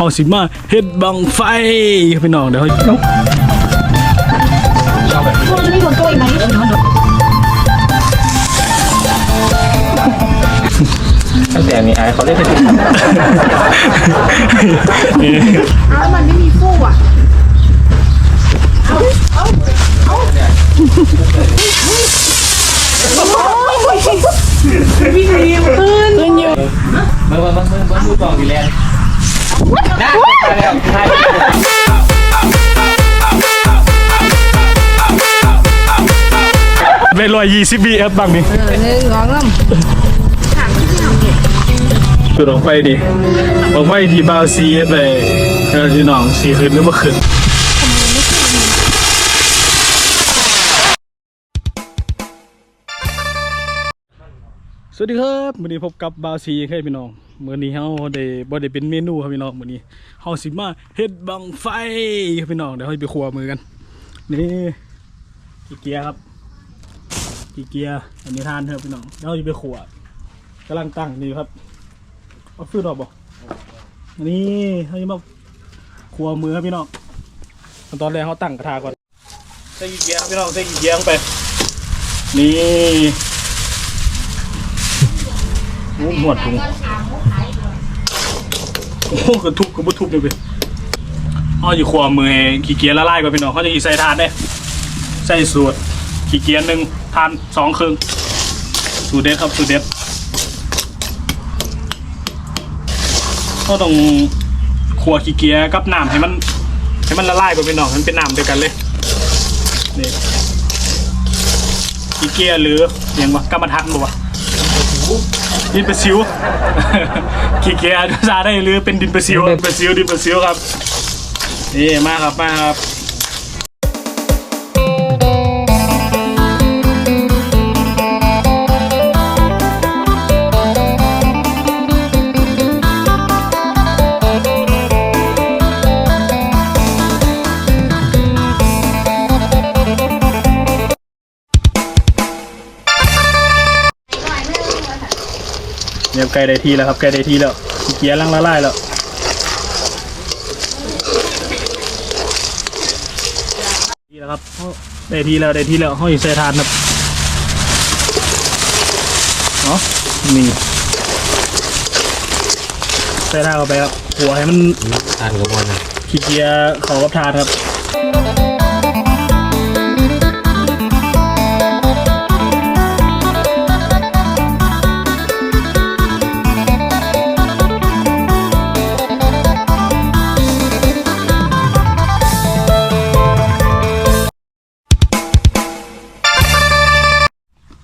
เฮาสิมาเฮ็ดบังไฟพี่น้องเดี๋ยวเฮาพ่อจะมีคนโตอีกไหมตั้งแต่มีไอเขาเล่นให้ดูอ้วมันไม่มีฟู่อะเมื่อวันเมื่อวันเมื่อมือกล่องดีแลนด์ นะไปแล้วใช่ได้120 VF บังนี่หนึ่งสองสามจุดบังไฟดิบังไฟที่บาซีเฮ็ดไปเออพี่น้องสีขึ้นหรือบ่ขึ้นสวัสดีครับมื้อนี้พบกับบาซีให้พี่น้อง มื้อนี้เฮาได้บ่ได้เป็นเมนูครับพี่น้องมื้อนี้เฮาสิมาเฮ็ดบังไฟครับพี่น้องเดี๋ยวเฮาไปครัวมือกันนี่กีเกียครับกีเกียอันนี้ทานเถอะพี่น้องเดี๋ยวเราจะไปครัวกำลังตั้งนี่ครับเอาฟืนออกบ่อันนี้เฮาจะมาครัวมือครับพี่น้องขั้นตอนแรกเขาตั้งกระทะก่อนใส่กีเกียครับพี่น้องใส่กีเกียลงไปนี่หนวดถุง โอ้กระทุบกระบุทุบเลยเว้ยเขาจะครัวมือขี้เกียร์ละลายก่อนพี่น้องเขาจะอีใส่ทานได้ใส่สูตรขี้เกียจหนึ่งทานสองครึ่งสูตรเด็ดครับสูตรเด็ดก็ต้องขัวขี้เกียจกับน้ำให้มันให้มันละลายไปเป็นหนองมันเป็นน้ำด้วกันเลยนี่ขี้เกียจหรือย่างวะกรรมทันบ่วะ ดินประซิว ขี้เกียจภาษาได้หรือเป็นดินประซิวดินประซิวดินประซิวครับ นี่มาครับมาครับ เนี่ยใกล้ได้ที่แล้วครับใกล้ได้ที่แล้วขี้เกียร์ลังละลายแล้วที่แล้วครับได้ที่แล้วได้ที่แล้วห้อยใส่ทานครับเนาะนี่ใส่ทานเข้าไปครับหัวให้มันทานกับวันนะขี้เกียร์เขากับทานครับ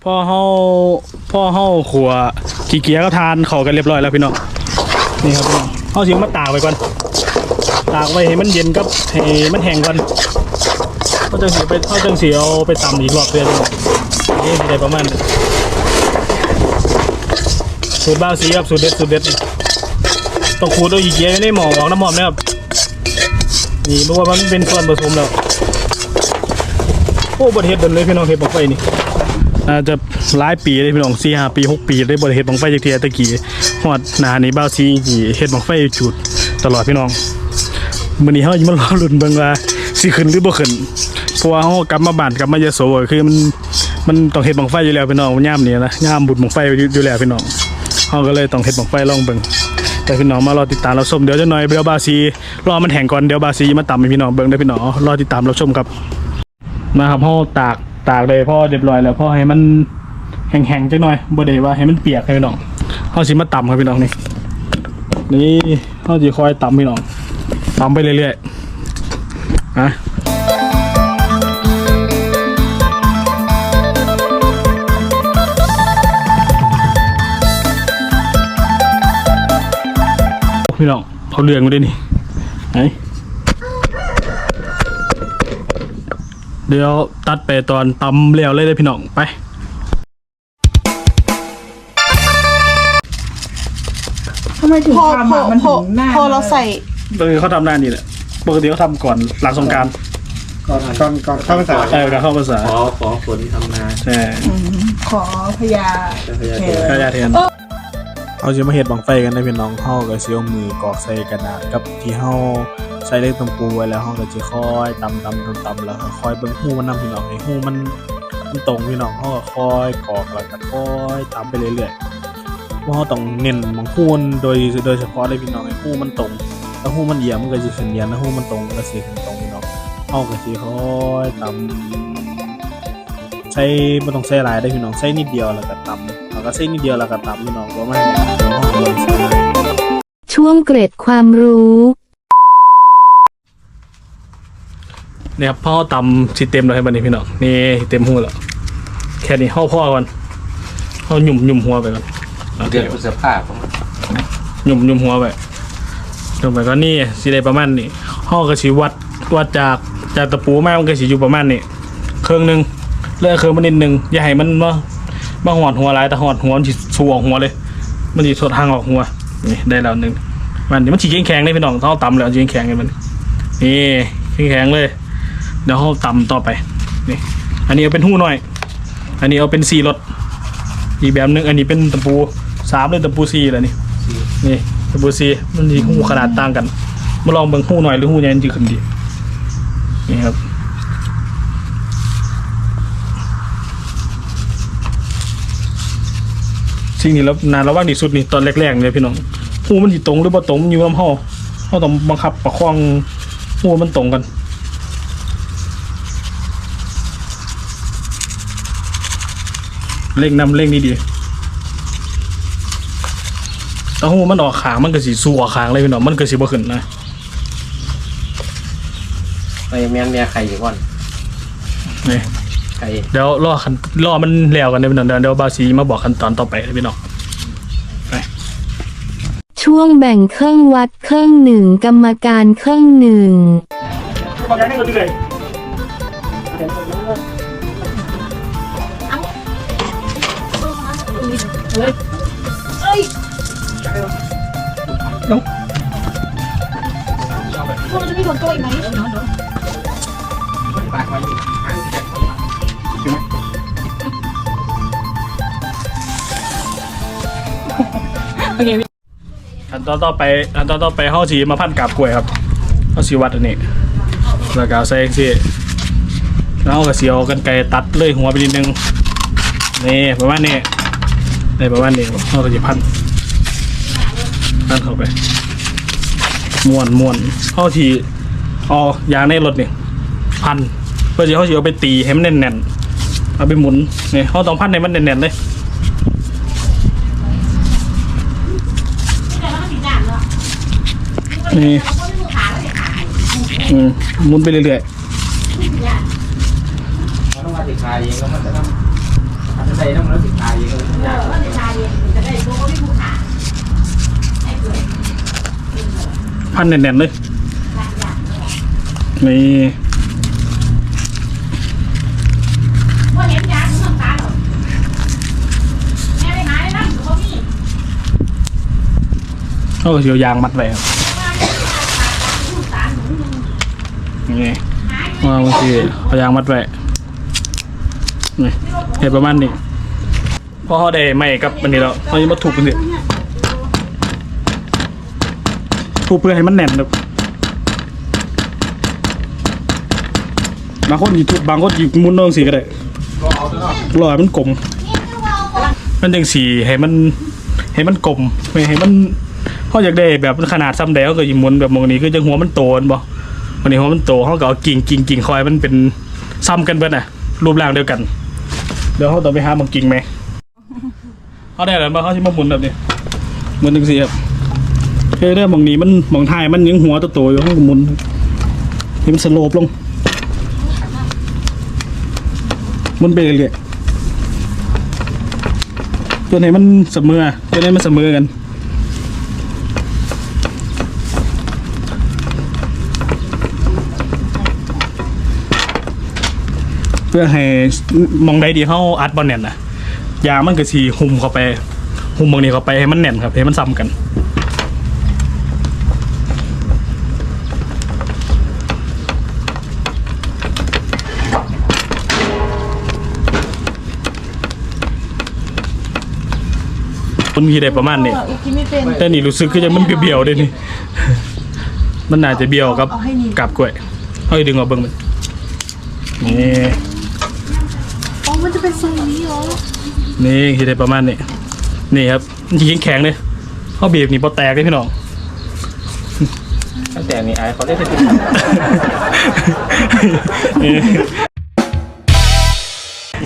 พ่อเฮาพ่อเฮาขัวขี้เกียก็ทานเขากันเรียบร้อยแล้วพี่น้องนี่ครับพี่น้องเฮาสิมาตากไว้ก่อนตากไว้ให้มันเย็นกับให้มันแห้งก่อนเขาจังสีไปเขาจังสีเอาไปตำอีกรอบเดือนนี่ได้ประมาณสูตรบ้าสีครับสูตรเด็ดสูตรเด็ดต้องขูดเอาอีกเยอะในหม้อออกน้ำหอมนะครับนี่เพราะว่ามันเป็นส่วนผสมแล้วโอ้บดเฮ็ดเดินเลยพี่น้องเฮ็ดบังไฟนี่ น่าจะหลายปีเลยพี่น้องสี่ห้าปีหกปีได้บดเฮ็ดบังไฟจากเทียตะกี้ฮอดหนานี่บ้าวสีจีเฮ็ดบังไฟจุดตลอดพี่น้องมื้อนี้เฮาสิมารอลุ้นเบิ่งว่าสิขึ้นหรือบ่ขึ้นเพราะว่าเฮากลับมาบ้านกลับมายโสก็คือมันมันต้องเฮ็ดบังไฟอยู่แล้วพี่น้องย่ามนี้นะย่ามบุญบังไฟอยู่แล้วพี่น้องเฮาก็เลยต้องเฮ็ดบังไฟลองเบิ่งแต่พี่น้องมารอติดตามเรับชมเดี๋ยวจะหน่อยเดี๋ยวบาซีรอมันแห้งก่อนเดี๋ยวบาซีมาตำให้พี่น้องเบิ่งได้พี่น้องรอติดตามเรับชมครับมาครับเฮาตาก ตากเลยพ่อเรียบร้อยแล้วพ่อให้มันแห้งๆจักหน่อยบ่ได้ว่าให้มันเปียกให้พี่น้องเฮาสิมาตำครับพี่น้องนี่นี่เฮาสิคอยตำพี่น้องตาไปเรื่อยๆนะพี่น้องเขาเรืองมาด้วยนี่ไหน เดี๋ยวตัดไปตอนตำแล้วเลยเลยพี่น้องไปทำไมถึงพอทำพออะมันพอถึงหน้าพอเราใส่ปกติเขาทำหน้านี่แหละปกติเขาทำก่อนหลังสงกรารก่อนก่อนก่อนเข้าภาษาใช่การเข้าภาษาขอขอฝนทำนาใช่ขอพยาเจ้าพญาแทเทนข้าราชแทนเขาจะมาเฮ็ดบังไฟกันในพี่น้องเฮาก็สิเอามือกอกใส่กระดาษกับที่เฮา ใส่เลขตำปูไว้แล้วเฮาก็สิค่อยตำตำตำตำแล้วก็ค่อยเบิ่งหูมันนํพี่น้องให้หูมันมันตรงพี่น้องเฮาก็ค่อยกอกแล้วก็ค่อยตำไปเรื่อยๆว่าเฮาต้องเน้นบางหูนโดยโดยเฉพาะเลยพี่น้องให้หูมันตรงถ้าหูมันเอียงมันก็สิขึ้นเอียงถ้าหูมันตรงก็สิขึ้นตรงพี่น้องเฮาก็สิค่อยตำใช้ไม่ต้องใช้หลายได้พี่น้องใช้นิดเดียวแล้วก็ตำแล้วก็ใช้นิดเดียวแล้วก็ตำพี่น้องประมาณนี้เพราลงใช้ช่วงเกร็ดความรู้ เนี่ยครับพ่อตำสิเต็มเลยบัดนี้พี่น้องนี่เต็มหัวแล้วแค่นี้ห่อพ่อก่อนห่อหยุ่มหยุ่มหัวไปก่อนโอเคเดือนพฤษภาคมหยุ่มหยุ่มหัวไปหยุ่มไปก็นี่สิได้ประมาณนี้ห่อก็สิวัดวัดจากจากตะปูมามันก็สิอยู่ประมาณนี้เครื่องหนึงเลือกเครื่องมันนิดนึงอย่าให้มันมามาหอดหัวหลายแต่หอดหัวมันสิสูออกหัวเลย มันสิสดทางออกหัวนี่ได้แล้วหนึงมันนี่มันสิแข็งๆเลยพี่น้องต้องเอาตำแล้วสิแข็งๆเลยมันนี่แข็งๆเลย เดี๋ยวเขาตำต่อไปนี่อันนี้เอาเป็นหู้หน่อย อันนี้เอาเป็นสี่รสอีกแบบหนึงอันนี้เป็นตะปูสามเลยตะปูสี่แล้วนี่นี่ตะปูสี่มันมีหูขนาดต่างกันมาลองเบิ่งหู้หน่อยหรือหู้ใหญ่มันจะขึ้นดีนี่ครับสิ่งนี้แล้วนานระว่างที่สุดนี่ตอนแรกๆเลยพี่น้องหูมันสิตรงหรือบ่ตรงมันอยู่ลำห้อเขาต้องบังคับประคองหูมันตรงกัน เร่งนำเร่งนี่ดีเต้าหู้มันออกขางมันก็สิสู้ออกขางเลยพี่น้องมันก็สิบ่ขึ้นนะไปแม่นแม่ไข่อยู่ก่อนนี่ไข่เดี๋ยวรอคันรอมันแล้วกันเดี๋ยวพี่น้องเดี๋ยวเดี๋ยวบาวซีมาบอกขั้นตอนต่อไปเลยพี่น้องช่วงแบ่งเครื่องวัดเครื่องหนึ่งกรรมการเครื่องหนึ่ง บอกยังให้คนที่เลยพวกมันจะมีคนโกยไหมปากไว้อยู่ข้างแขนขั้นตอนต่อไปขั้นตอนต่อไปเฮาสีมาพันกับกล้วยครับเฮาสีวัดอันนี้แล้วก็เอาใส่สิแล้วเอาก็เสียวกันไกรตัดเลยหัวไปนิดนึงนี่ประมาณนี้ ในประมาณนี้เฮาก็จะพันพันเข้าไปม้วนม้วนเฮาทีเอายางในรถนี่พันเพื่อจะเฮาสิเอาไปตีให้มันแน่นๆเอาไปหมุนนี่เฮาต้องพันให้มันแน่นๆเลยนี่หมุนไปเรื่อยมั นต้องมาติดคายเองก็มันจะต้องถ้าจะใส่ต้องมาติดคายเองก็มันยากๆพันแน่นๆเลยนี่เขาก็เสียวยางมัดไว้ครับนี่ว่าบางทีเอายางมัดไว้นี่เห็นประมาณนี้ พอเขาได้ไม่กับอันนี้แล้วเขาจะมาถูกกันสิถูกเพื่อให้มันแน่นครับบางคนหยิทุบบางคนหยิมุนนองสีก็ได้รอให้มันกลมมันจังสีให้มันให้มันกลมไม่ให้มันเขาอยากได้แบบขนาดซ้ำแดวก็หยิมุนแบบมองนี้คือจังหัวมันโตนบ่วันนี้หัวมันโตเขาก็เอากิ่งกิ่งกิ่งคอยมันเป็นซ้ำกันเบิดน่ะรูปร่างเดียวกันเดี๋ยวเขาต้องไปหาบางกิ่งไหม เขาได้แล้วมาเขาที่มาหมุนแบบนี้หมุนจังสีครับเฮ้ยเรื่องบางนี้มันบางไทยมันยังหัวตัวโตอยู่เขาก็หมุนให้มันสโลปลงมุนไปเรื่อยๆตัวไหนมันเสมอตัวไหนมันเสมอกันเพื่อให้มองได้ดีเขาอัดบอลแน่นนะ ยางมันก็สีหุ่มเข้าไป หุ่มบางนี้เข้าไปให้มันแน่นครับให้มันซ้ำกันคนมทีได้ประมาณนี้อีกกินไม่เป็นแต่นี่รู้สึกคือจะมันเบี้ยวๆเด้นี่ มันน่าจะเบี้ยวกับกับกล้วยเฮ้ยดึงออกเบิ่งมันนี่ อ๋อ มันจะเป็นทรงนี้เหรอ นี่ทีได้ประมาณนี้นี่ครับมันจะแข็งๆเลยเขาบีบนี่พอแตกเลยพี่น้องตั้งแต่นี้ไอ้เขาได้เป็นนี่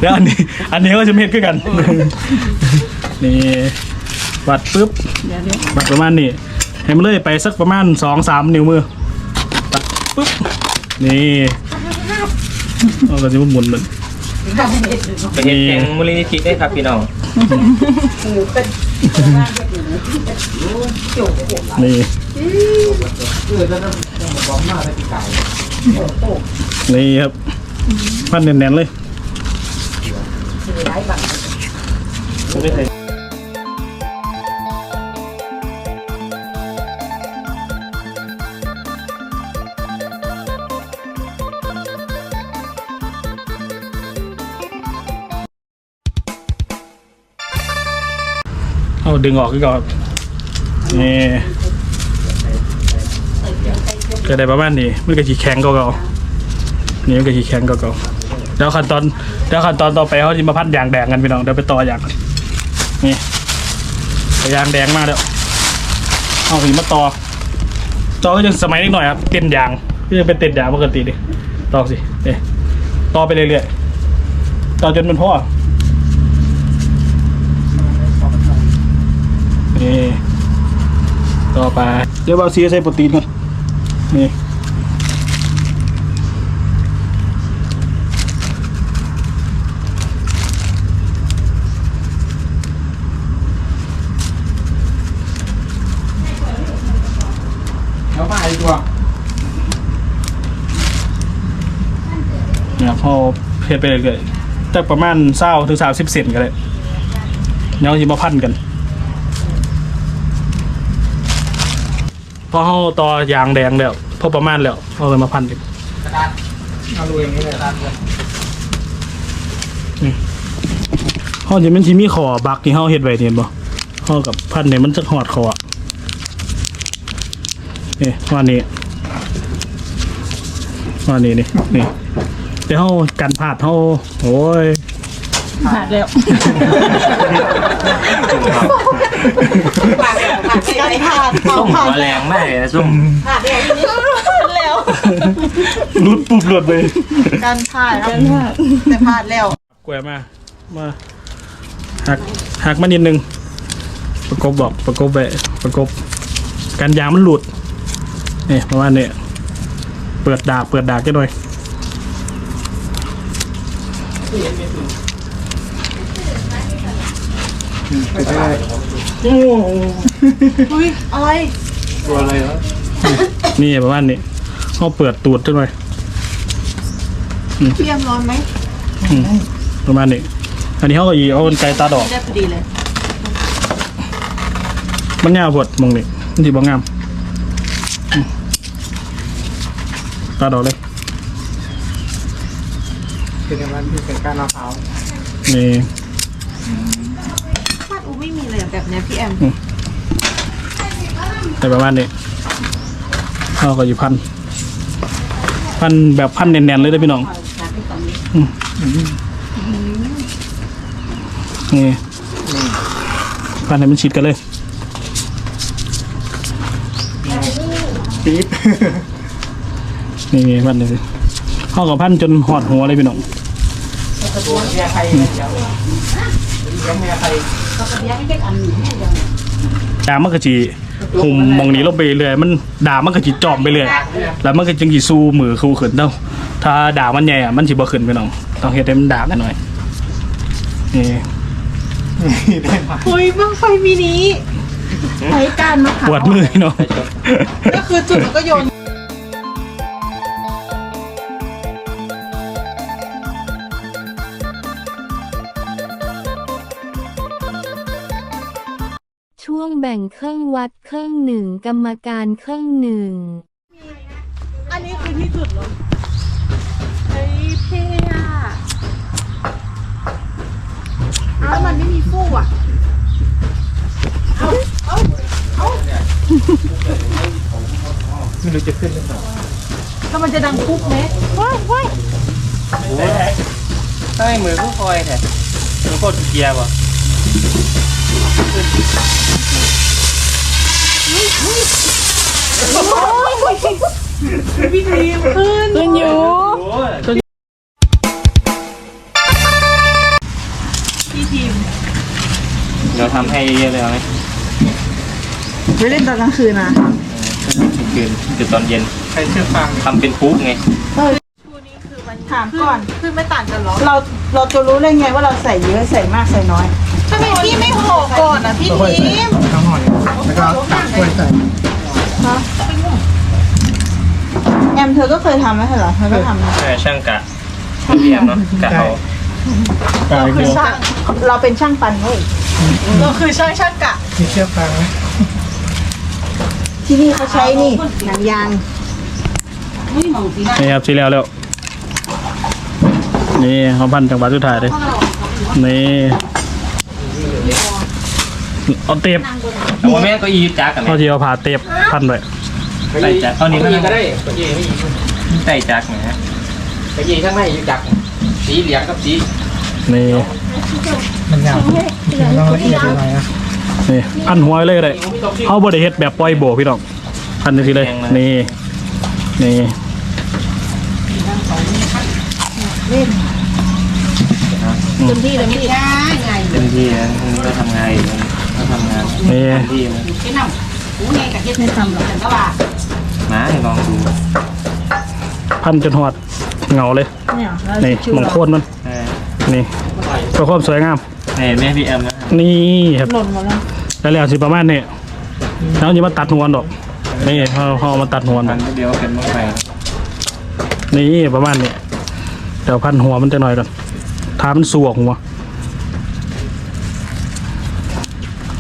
แล้วอันนี้ อันนี้ก็จะเม็ดขึ้นกัน นี่วัดปุ๊บวัดประมาณนี้ให้มันเลยไปสักประมาณสองสามนิ้วมือตัดปุ๊บนี่เราก็จะหมุนมัน เป็นเห็ดแกงมูลนิธิได้ครับพี่น้องนี่นี่ครับพันแน่นๆเลย ไม่เคย ดึงออกก็ก่อนนี่ก็ได้ประมาณนี้มันก็ขีแข็งก็เก่านี่มันก็ขีแข็งก็เก่าเดี๋ยวขั้นตอนเดี๋ยวขั้นตอนต่อไปเขาจะมาพัดยางแดงกันพี่น้องเดี๋ยวไปต่อยางนี่ยางแดงมากแล้วเอาสีมาต่อต่อก็ยังสมัยนิดหน่อยครับเต้นยางก็ยังเป็นเต้นยางปกติดิต่อสิเอ๊ะต่อไปเรื่อยๆต่อจนมันพ่อ นี่ต่อไป เดี๋ยวเอาซีใส่โปรตีนก่อนนี่เอาไปดีกว่าเนี่ยพอเพชรไปเรื่อยๆแต่ประมาณเศร้าถึงสามสิบเซนกันเลยเนาะยิมาพันกัน อเขาต่อยางแดงแล้วพอประมาณแล้วเอาเลยมาพันดิกันเอาดูอย่างนี้เลยกระดาษเลยขาจะมันที่มีขอบักที่เขาเห็ดไว้เนี่ยบ่เขากับพันเนี่ยมันจะหอดคออะนี่ว่านี้ว่านี้นี่นี่เดี๋ยวเขากันพลาดเขาโอ้ย ผ่านแล้วการผ่านส้มหัวแรงมากเลยนะส้มผ่านแล้วรุดปุ๊บหลุดเลยการผ่านครับแต่ผ่านแล้วแกวมามาหักหักมานิดนึงประกบบอกประกบแบะประกบกันยางมันหลุดนี่ประมาณนี้เปิดดากเปิดดากกันหน่อย อุ้ยอะไรตัวอะไรวะนี่ประมาณนี้เขาเปิดตูดกันหน่อยเตรียมร้อนไหมอืมประมาณนี้อันนี้เขาก็อีเอากรรไกรตาดอกได้พอดีเลยมันยาวปวดมองนี่มันที่บ่งามอืมตาดอกเลยเป็นอย่างนั้นที่เป็นการมะพร้าวนี่บ้านอู ไม่มีเลยอะแบบเนี้ยพี่แอมแต่ประมาณนี้เขาก็อยู่พัน พันแบบพันแน่นๆเลยได้อพี่น้องอืมนี่พันให้มันชิดกันเลย ปี๊บนี่นี่พันเลยเขากับพันจนหอดหัวเลยพี่น้อง ตัวเมียใครเนี่ยเดี๋ยวเดี๋ยวเมียใคร ดามันก็จีหุ่มมองนี้ลงไปเรื่อยมันดามันก็จีจอมไปเรื่อยแล้วมันก็จึงจีสู้มือคูขึ้นเท่าถ้าด่ามันใหญ่อะมันจีบ่ขึ้นพี่น้องต้องเฮ็ดให้มันดากันหน่อยนี่เฮ้ยบ้างไฟมินิใช้การมะขาปวดมือพี่น้องก็คือจุดแล้วก็โยน องแบ่งเครื่องวัดเครื่องหนึ่งกรรมการเครื่องหนึ่ง อันนี้คือที่สุดหรอเฮ้ยเพียะอาแล้วมันไม่มีฟูกอะเอาเอาเอาไม่รู้จะขึ้นหรือเปล่าถ้ามันจะดังปุ๊บไหมว้ายว้ายใช้ไหมือก็คอยแต่มือกดเกียร์ป่ะ พี่ทีมขึ้นขึ้นอยู่พี่ทีมเดี๋ยวทำให้เยอะเลยเอาไหมไปเล่นตอนกลางคืนนะคืนคือตอนเย็นใครเชื่อฟังทำเป็นปุ๊กไงถามก่อนคือไม่ต่างกันหรอ เราเราจะรู้ได้ไงว่าเราใส่เยอะใส่มากใส่น้อย ไมพี่ไม่ห่อก่อนอะพี่ทีมทั้งหอยแล้วก็ตักกล้วยใส่แอมเธอก็เคยทำไหมเหรอเธอก็ทำนะเออช่างกะเรียมเนาะกะเขากายคืเดีอยวช่างเราเป็นช่างปันเว้ยเราคือช่างช่างกะมีเชื่อฟังไหมที่นี่เขาใช้นี่หนังยางนี่ครับสีแล้วแล้ว นี่เขาพันจังหวัดสุดท้ายเลยนี่ เอาเต็บแต่ว่าแม่ก็ยีจักกันเขาที่เอาผ่าเต็บพันไว้ใส่จักเอานี้ก็ก็ยิงก็ได้ได้ก็ยิงไม่ยิงใส่จักไงก็ยิงข้างในอยู่จักสีเหลืองกับสีนี่มันยาวต้องละเอียดอะไรอะนี่พันหัวไว้เลยก็ได้เขาบริเฮ็ดแบบปล่อยโบพี่น้องพันทีเลยนี่นี่เต็มที่เลยพี่เต็มที่นะก็ทำงานอยู่ ก็ทำงานนี่เต็มที่นะไม่ทำหรอกมาให้ลองดูพันจนหอดเหงาเลย เนี่ยแล้วนี่ชื่อหมองเราโคนมัน เออนี่เพื่อความสวยงาม นี่แม่พี่แอมนะนี่ครับ หล่นหมดแล้วแล้วแล้วสิประมาณนี้แล้วจะมาตัดหัวดอก นี่เขาเขาเอามาตัดหัวดมัอนกเดียวเป็นบ้างไฟนี่ประมาณนี้เดี๋ยวพันหัวมันจะหน่อยก่อนทามันสวกหัว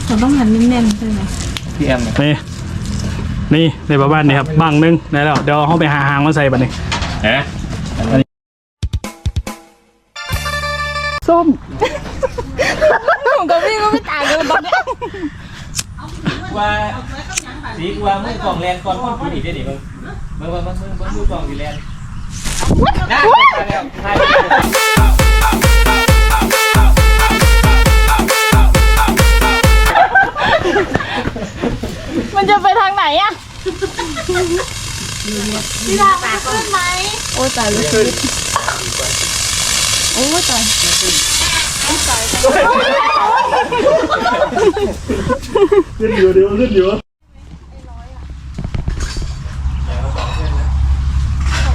เราต้องหันแน่นๆใช่ไหมพี่แอมเนี่ยนี่นี่ในประมาณนี้ครับบังหนึงได้แล้วเดี๋ยวเขาไปหาหางมาใส่บัดนี้เอ๊ะส้มผมกับพี่ก็ไม่ต่างกันตอนเนี้ยว่าสีกว่ามือกล่องแลนก่อนคนกินอีกได้ดิมึงมึงมึงมึงมึงมึงมือกล่องดีแลนได้แล้ว มันจะไปทางไหนอะพี่ดาปากขึ้นไหมโอ้ตายเลยชีวิตโอ้ตายขึ้นอยู่เดี๋ยวขึ้นอยู่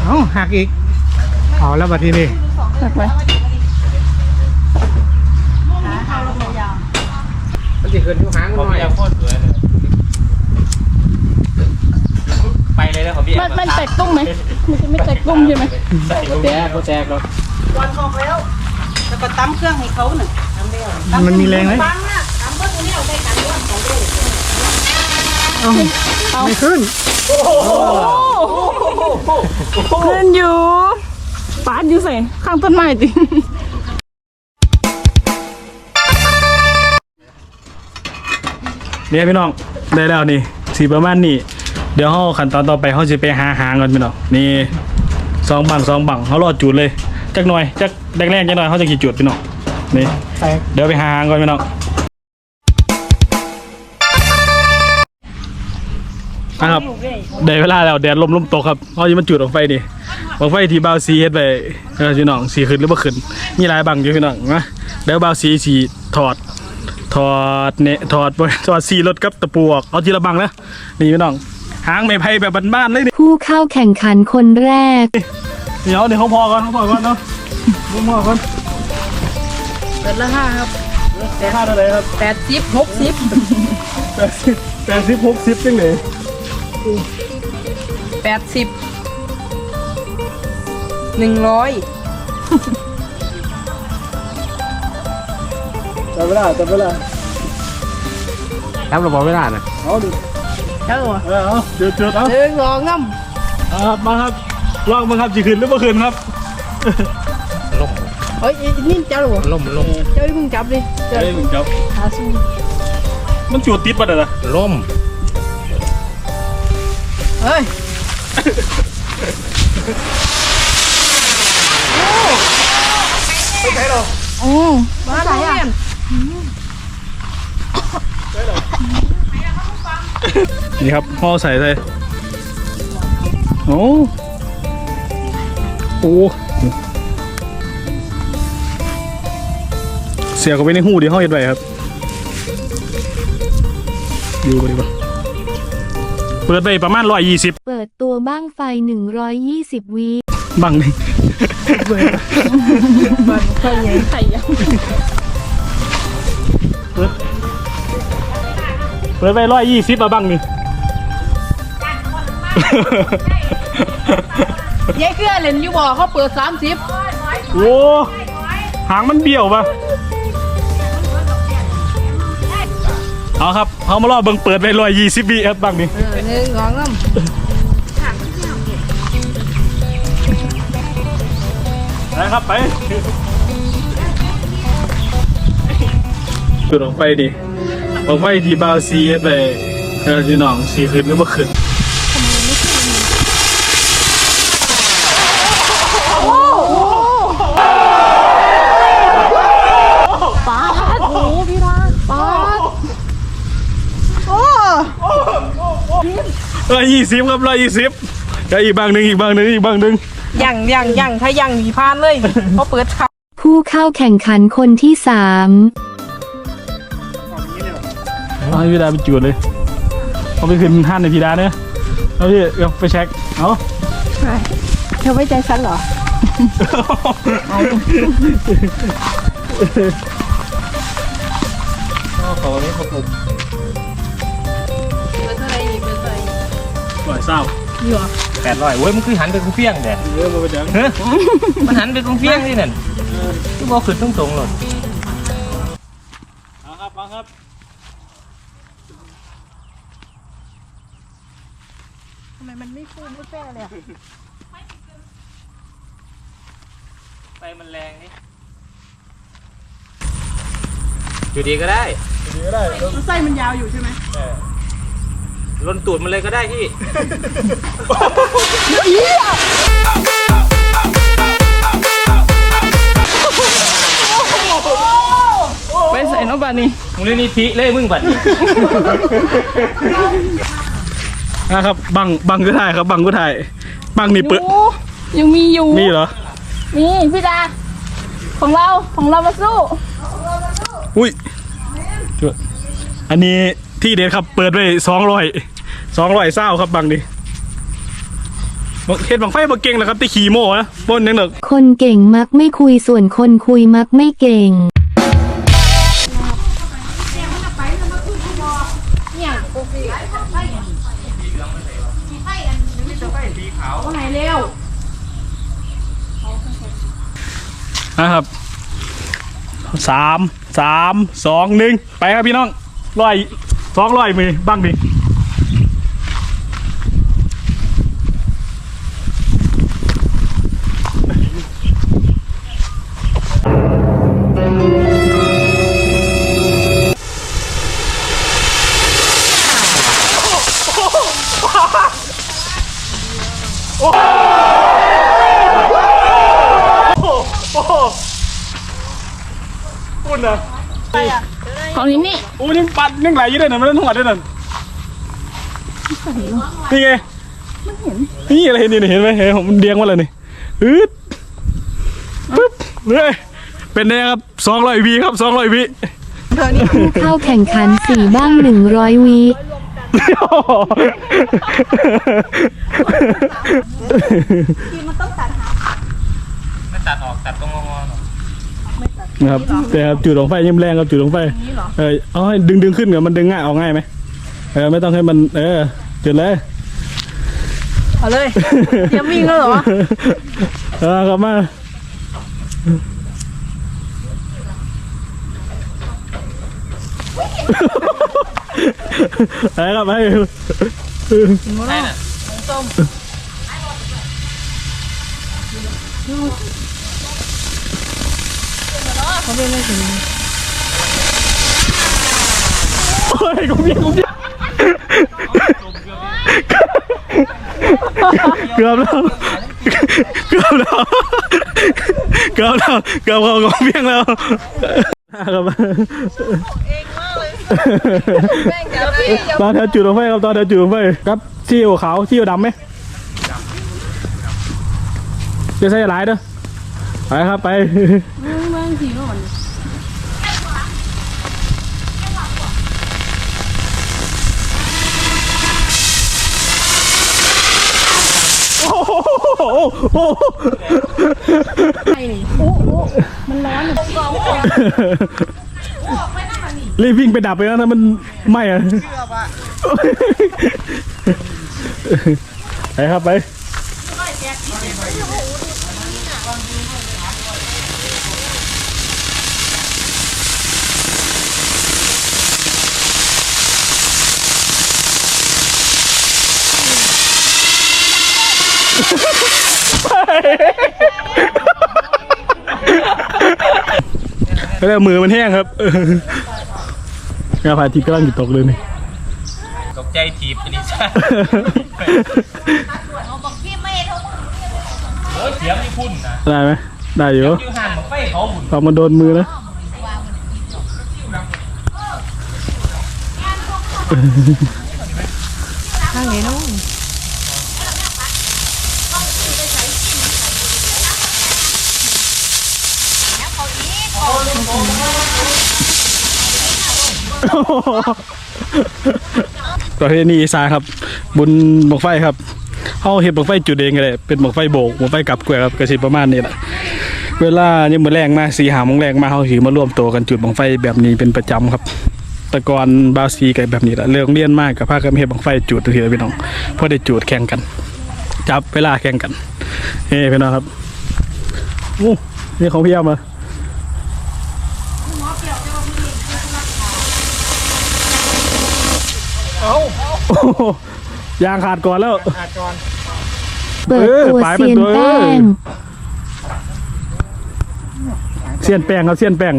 เอ้าหักอีกเอาแล้วบัดทีนี้หักไป มันจะขึ้นอยู่หางผมหน่อยยังโคตรสวยเลย ไปเลยนะของพี่แอมันมมันแตกตุ้มไหมมันจะไม่แตกตุ้มใช่ไหมใส่ลูกแตกก็แตกแล้ววันออกแล้วแล้วก็ตั้มเครื่องให้เขาหนึ่งมันมีแรงไหมตั้มน่ะตั้มก็ตัวนี้เอาได้กันด้วยเขาด้วยไม่ขึ้นขึ้นอยู่ปาดอยู่ใส่ข้างต้นไม้ติ เนี่ยพี่น้องได้แล้วนี่สีประมาณนี้เดี๋ยวเขาขั้นตอนต่อไปเขาจะไปหาหางก่อนพี่น้องนี่สองบังสองบังเขารอดจุดเลยจักหน่อยจักแรกๆจักหน่อยเขาจะกี่จุดพี่น้องนี่เดี๋ยวไปหาหางก่อนพี่น้องนะครับได้เวลาแล้วแดดลมลมตกครับเขาจะมาจุดออกไฟดิออกไฟที่บาวซีเฮ็ดไปพี่น้องสีขึ้นหรือบ่ขึ้นมีหลายบังอยู่พี่น้องนะเดี๋ยวบาวซีสีถอด ถอดเนี่ยถอดถอดสีรถกับตะปูออกเอาทีละบังนะนี่พี่น้องหางไม่ไผ่แบบบ้านๆเลยนี่ผู้เข้าแข่งขันคนแรก เดี๋ยวเดี๋ยวเขาพอก่อนเขาพอก่อนเนาะเขาพอก่อนเปิดละห้าครับค่าเท่าไหร่ครับแปดสิบหกสิบแปดสิบแปดสิบหกสิบจังเลยแปดสิบหนึ่งร้อย จับเวลาจับเวลารับระบบเวลาน่ะเอาดิเจ้าหัวเออเอาเดือดเดือดเอาหนึ่งสองน้เอาครับมาครับลองมาครับจีคืนหรือเมื่อคืนครับล่มำเฮ้ยนี่เจ้าหัวล่มล่มเจ้าที่มึงจับดิเจ้าเฮ้ยมึงเจ้าหาสู้มันจูดติดปะเด้อล่มเฮ้ยไม่ใช่หรออืมมาโรงเรีย นนี่ครับพ่อใส่เลยโอ้โอ้เสียก็ไปในหูดีห้องเย็ดไว้ครับอยู่ไปดีกว่าเปิดไปประมาณร้อยยี่สิบเปิดตัวบ้างไฟ120วิบังนี่ใส่ยังใส่ยัง เปิดเปิดไปร้อยยี่สิบอะบังนี่ ยายเกลือเล่นอยู่บ่เขาเปิดสามสิบโอ้หางมันเบี้ยวปะเอาครับเอามารอเบิ่งเปิดไปร้อยยี่สิบวิครับบังนี่เออหนึ่งสองสามนะครับไป จุดออกไปดิออกไปที่บาวซีไปเออจีนองสีขึ้นหรือบ่ขึ้นร้อยยี่สิบครับร้อยยี่สิบแล้วอีกบางหนึ่งอีกบางหนึ่งอีกบางหนึ่งยังยังยังถ้ายังหนีพานเลยเขาเปิดเขาผู้เข้าแข่งขันคนที่สาม เอาให้พี่ดาไปจูดเลยเอาไปขึ้นห้านในพี่ดาเนี่ยเอาพี่เอาไปเช็คเอาเธอไว้ใจฉันเหรอเขานี้เขาปลุกเปิดเท่าไหร่อีกเปิดเท่าไหร่อีกปล่อยเศร้าแปดร้อยเว้ยมันคือหันไปกรุงเฟี้ยงแดดเยอะมาไปจังเฮ้ยมันหันไปกรุงเฟี้ยงนี่นั่นคือบอกขึ้นตรงๆหลด เอาครับเอาครับ ทำไมมันไม่ฟู ไม่แป้เลยอะไฟมันแรงนี่อยู่ดีก็ได้ ดีก็ได้ไส้มันยาวอยู่ใช่ไหมลนตูดมันเลยก็ได้พี่ ไปใส่น้องบานี่มึงเล่นนิธิเลยมึงบัดนี้ นะครับ บังบังก็ถ่ายครับ บังก็ถ่า ยบังนี่เปิดโอ้ยังมีอยู่มีเหรอมีพี่ดาของเราของเรามาสู้อุ้ยจุดอันนี้ที่เด็ดครับ เปิดไว้สองร้อยสองร้อยเศร้าครับบังนี่เห็นบังไฟบังเก่งนะครับที่ขี่โม่นะบนยังหนึ่งคนเก่งมักไม่คุยส่วนคนคุยมักไม่เก่ง เขาไงเร็วนะครับสามสามสองหนึ่งไปครับพี่น้องร้อยสองร้อยมือบ้างดิ ปัดยังไหลอยู่ด้วยนะไม่ต้องหัวด้วยนั่นนี่ไงนี่อะไรนี่เห็นไหมเห็นผมเดียงมาเลยนี่อืดปึ๊บเลยเป็นไงครับสองร้อยวีครับสองร้อยวีผู้เข้าแข่งขันสี่บ้าง100วิมันตัดออกตัดตรงงอๆหน่อ นะครับ แต่ครับจุดของไฟยิ่งแรงครับจุดของไฟเออเอาให้ดึงดึงขึ้นเหรอมันดึงง่ายเอาง่ายไหมเออไม่ต้องให้มัน เออ จุดเลยเอาเลยเตรียมวิ่งแล้วเหรอเออครับมาไปครับไปใช่ น่ะ โอ้ยกูเพี้ยกูเพี้ย เกือบแล้วเกือบแล้วเกือบแล้วเกือบเขากองเพียงแล้วครับ ตอนแถวจุดลงไฟครับตอนแถวจุดลงไฟครับซีอิ๊วขาวซีอิ๊วดำไหมจะใส่หลายเด้อไปครับไป บา งทีก็มันโอ้โหโอ้โหไอ้นี่โอ้โอ้มันร้อนรีบวิ่งไปดับไปแล้วนะมันไหม้อะไปครับไป แล้วมือมันแห้งครับงานพาทิตย์กำลังจะตกเลยนี่ตกใจถีบอันนี้ใช่โอ้ยเสียงนี่พุ่นนะได้ไหมได้อยู่อยู่ห่างของไฟเขาหุ่นพอมันโดนมือนะข้างนี้น้อง ประเพณีอีสานครับ บุญบังไฟครับเอาเห็ดบังไฟจุดเองก็ได้เป็นบังไฟโบกบังไฟกลับเกลือครับกระสิประมาณนี้แหละเวลายังมือแรงมาสีหามงแรงมาเขาถือมาร่วมตัวกันจุดบังไฟแบบนี้เป็นประจำครับแต่ก่อนบาซีกันแบบนี้แหละเรื่องเรียนมากกับภาคกันเห็ดบังไฟจุดทีละพี่น้องเพื่อได้จุดแข่งกัน จับเวลาแข่งกันเฮ้พี่น้องครับโอ้นี่ของพี่ยามา อ้โหยางขาดก่อนแล้วเปิดตัวเออปลายมันเซียนตัวแป้งเสียนแป้งครับเสียนแป้ง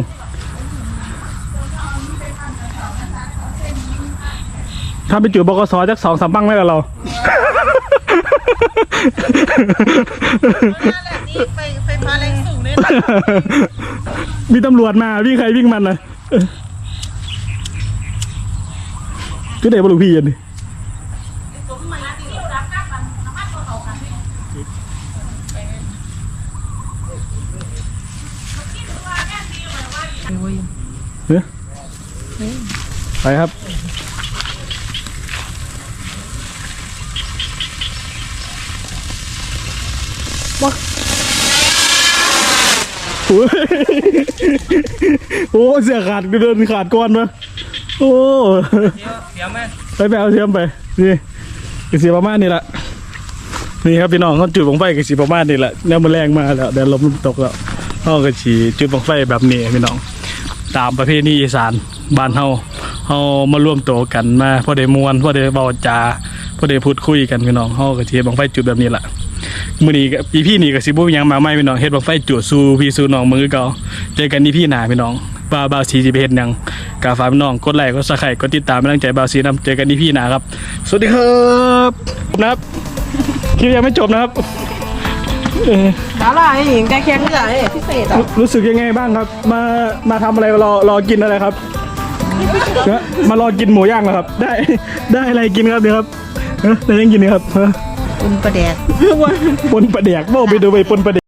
ถ้าไปจุดบกสจักสองสามบังได้แล้วเรานี่ไฟไฟฟ้าแรงสูงเลยมีตำรวจมาวิ่งใครวิ่งมันนะก็เด็กบลูกพี่ยันดิ เฮ้ยไปครับโอ้ยโอ้เสียขาดเดินขาดก้อนมาโอ้เสียงไหมไปไปเอาเสียมไป นี่กสีประมาณนี้ละนี่ครับพี่น้องเขาจุดบังไฟกสีประมาณนี้ละแนวมันแรงมาแล้วเดี๋ยวลมตกแล้วเขาก็ฉีจุดบังไฟแบบนี้พี่น้อง ตามประเพณีอีสานบ้านเฮาเฮามาร่วมตัวกันมาพอได้มวนพอได้เบาจาพอได้พูดคุยกันพี่น้องเฮาก็สิเฮ็ดบังไฟจุดแบบนี้ล่ะมื้อนี้ก็อีพี่นี่ก็สิบ่มีหยังมาใหม่พี่น้องเฮ็ดบังไฟจุดสู่พี่สู่น้องมือเก่าเจอกันอีพี่หน้าพี่น้องว่าบ่าวสีสิไปเฮ็ดหยังก็ฝากพี่น้องกดไลค์กด Subscribe กดติดตามเป็นกำลังใจบ่าวสีนํเจอกันอีพี่หน้าครับ สวัสดีครับนะครับคลิปยังไม่จบนะครับ ดาราไอ้หญิงแกแข็งใหญ่พิเศษอะรู้รู้สึกยังไงบ้างครับ มามาทำอะไรรอรอกินอะไรครับเนี่ยมารอกินหมูย่างเหรอครับ ได้ได้อะไรกินครับเนี่ยครับเอ้อได้ยังกินเนี่ยครับเอ้อคุณประแดดปนปลาแดกโม่ไปดูไปปนปลาแดก